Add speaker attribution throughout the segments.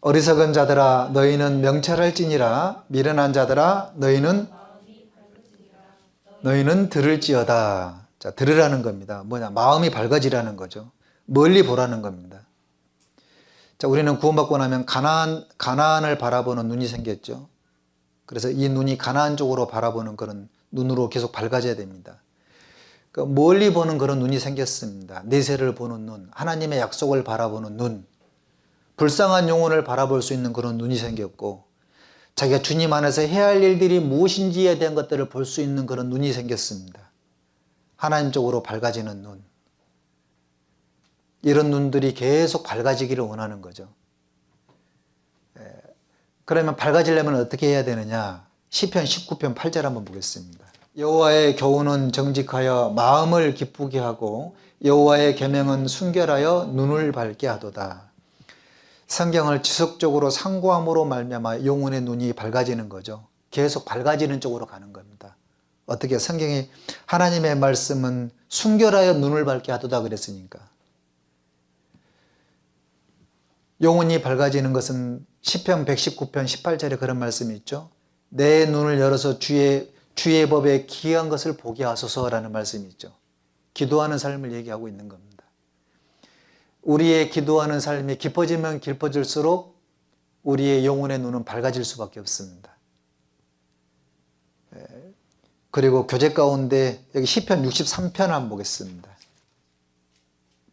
Speaker 1: 어리석은 자들아 너희는 명철할지니라 미련한 자들아 너희는 너희는 들을지어다. 자, 들으라는 겁니다. 뭐냐? 마음이 밝아지라는 거죠. 멀리 보라는 겁니다. 자, 우리는 구원받고 나면 가나안 가나안을 바라보는 눈이 생겼죠. 그래서 이 눈이 가나안 쪽으로 바라보는 그런 눈으로 계속 밝아져야 됩니다. 그 멀리 보는 그런 눈이 생겼습니다. 내세를 보는 눈, 하나님의 약속을 바라보는 눈, 불쌍한 영혼을 바라볼 수 있는 그런 눈이 생겼고, 자기가 주님 안에서 해야 할 일들이 무엇인지에 대한 것들을 볼 수 있는 그런 눈이 생겼습니다. 하나님 쪽으로 밝아지는 눈. 이런 눈들이 계속 밝아지기를 원하는 거죠. 에, 그러면 밝아지려면 어떻게 해야 되느냐? 시편 19편 8절 한번 보겠습니다. 여호와의 교훈은 정직하여 마음을 기쁘게 하고 여호와의 계명은 순결하여 눈을 밝게 하도다. 성경을 지속적으로 상고함으로 말미암아 영혼의 눈이 밝아지는 거죠. 계속 밝아지는 쪽으로 가는 겁니다. 어떻게 성경이 하나님의 말씀은 순결하여 눈을 밝게 하도다 그랬으니까. 영혼이 밝아지는 것은 시편 119편 18절에 그런 말씀이 있죠. 내 눈을 열어서 주의 주의 법에 기이한 것을 보게 하소서라는 말씀이 있죠. 기도하는 삶을 얘기하고 있는 겁니다. 우리의 기도하는 삶이 깊어지면 깊어질수록 우리의 영혼의 눈은 밝아질 수밖에 없습니다. 예. 그리고 교재 가운데 여기 시편 63편 한번 보겠습니다.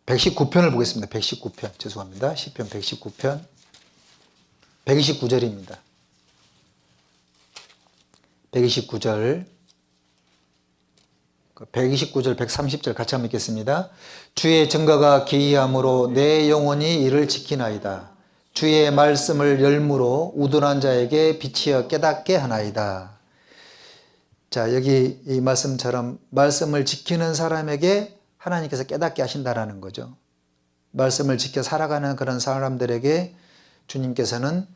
Speaker 1: 119편을 보겠습니다. 119편 죄송합니다. 시편 119편 129절입니다. 129절 129절 130절 같이 한번 읽겠습니다. 주의 증거가 기이함으로 내 영혼이 이를 지키나이다. 주의 말씀을 열무로 우둔한 자에게 비치어 깨닫게 하나이다. 자, 여기 이 말씀처럼 말씀을 지키는 사람에게 하나님께서 깨닫게 하신다라는 거죠. 말씀을 지켜 살아가는 그런 사람들에게 주님께서는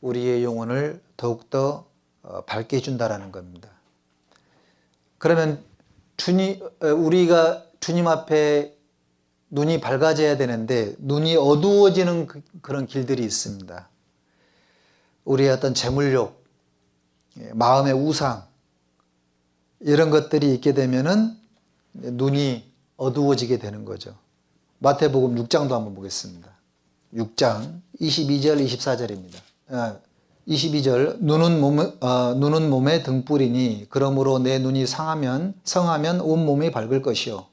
Speaker 1: 우리의 영혼을 더욱더 어, 밝게 해준다라는 겁니다. 그러면 주님, 어, 우리가 주님 앞에 눈이 밝아져야 되는데 눈이 어두워지는 그- 그런 길들이 있습니다. 우리의 어떤 재물욕, 예, 마음의 우상 이런 것들이 있게 되면은 눈이 어두워지게 되는 거죠. 마태복음 6장도 한번 보겠습니다. 6장 22절 24절입니다. 22절 눈은 몸 어, 눈은 몸의 등불이니 그러므로 내 눈이 상하면 성하면 온 몸이 밝을 것이요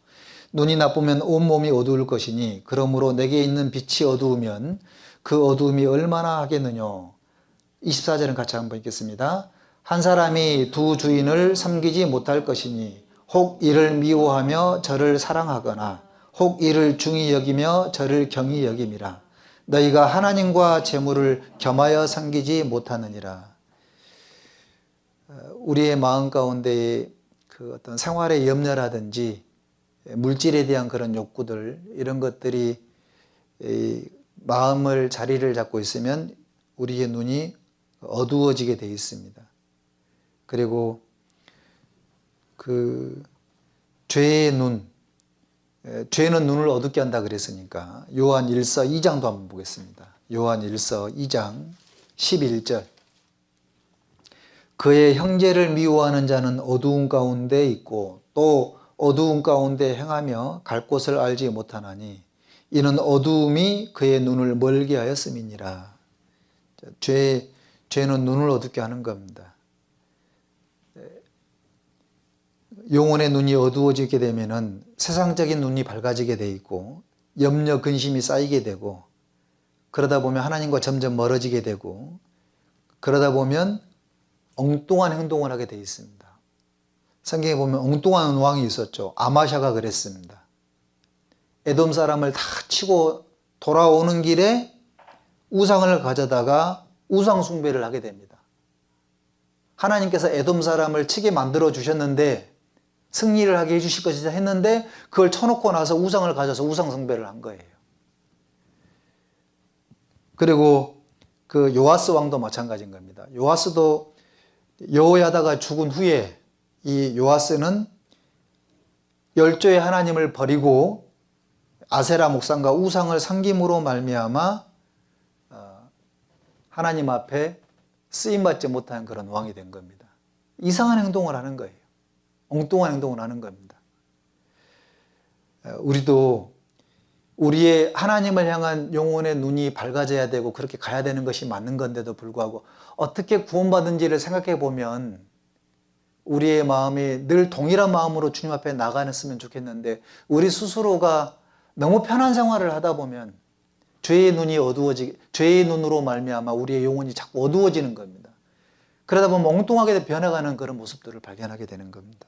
Speaker 1: 눈이 나쁘면 온 몸이 어두울 것이니 그러므로 내게 있는 빛이 어두우면 그 어두움이 얼마나 하겠느냐 24절은 같이 한번 읽겠습니다. 한 사람이 두 주인을 섬기지 못할 것이니 혹 이를 미워하며 저를 사랑하거나 혹 이를 중히 여기며 저를 경히 여김이라. 너희가 하나님과 재물을 겸하여 섬기지 못하느니라. 어, 우리의 마음 가운데 그 어떤 생활의 염려라든지 물질에 대한 그런 욕구들 이런 것들이 이 마음을 자리를 잡고 있으면 우리의 눈이 어두워지게 되어 있습니다. 그리고 그 죄의 눈, 에, 죄는 눈을 어둡게 한다 그랬으니까 요한 1서 2장도 한번 보겠습니다. 요한 1서 2장 11절 그의 형제를 미워하는 자는 어두운 가운데 있고 또 어두운 가운데 행하며 갈 곳을 알지 못하나니 이는 어두움이 그의 눈을 멀게 하였음이니라. 자, 죄, 죄는 눈을 어둡게 하는 겁니다. 영혼의 눈이 어두워지게 되면은 세상적인 눈이 밝아지게 돼 있고 염려 근심이 쌓이게 되고 그러다 보면 하나님과 점점 멀어지게 되고 그러다 보면 엉뚱한 행동을 하게 돼 있습니다. 성경에 보면 엉뚱한 왕이 있었죠. 아마샤가 그랬습니다. 에돔 사람을 다 치고 돌아오는 길에 우상을 가져다가 우상 숭배를 하게 됩니다. 하나님께서 에돔 사람을 치게 만들어 주셨는데 승리를 하게 해주실 것이다 했는데 그걸 쳐놓고 나서 우상을 가져서 우상 숭배를 한 거예요. 그리고 그 요아스 왕도 마찬가지인 겁니다. 요아스도 여호야다가 죽은 후에 이 요아스는 열조의 하나님을 버리고 아세라 목상과 우상을 섬김으로 말미암아 어, 하나님 앞에 쓰임받지 못한 그런 왕이 된 겁니다. 이상한 행동을 하는 거예요. 엉뚱한 행동을 하는 겁니다. 어, 우리도 우리의 하나님을 향한 영혼의 눈이 밝아져야 되고 그렇게 가야 되는 것이 맞는 건데도 불구하고 어떻게 구원받은지를 생각해 보면 우리의 마음이 늘 동일한 마음으로 주님 앞에 나가냈으면 좋겠는데 우리 스스로가 너무 편한 생활을 하다 보면 죄의 눈이 어두워지 죄의 눈으로 말미암아 우리의 영혼이 자꾸 어두워지는 겁니다. 그러다 보면 엉뚱하게 변해가는 그런 모습들을 발견하게 되는 겁니다.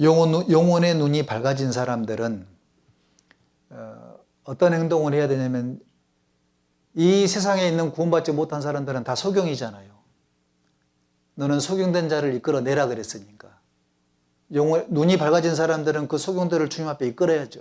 Speaker 1: 영혼, 영혼의 눈이 밝아진 사람들은 어, 어떤 행동을 해야 되냐면 이 세상에 있는 구원받지 못한 사람들은 다 소경이잖아요. 너는 소경된 자를 이끌어내라 그랬으니까. 영혼, 눈이 밝아진 사람들은 그 소경들을 주님 앞에 이끌어야죠.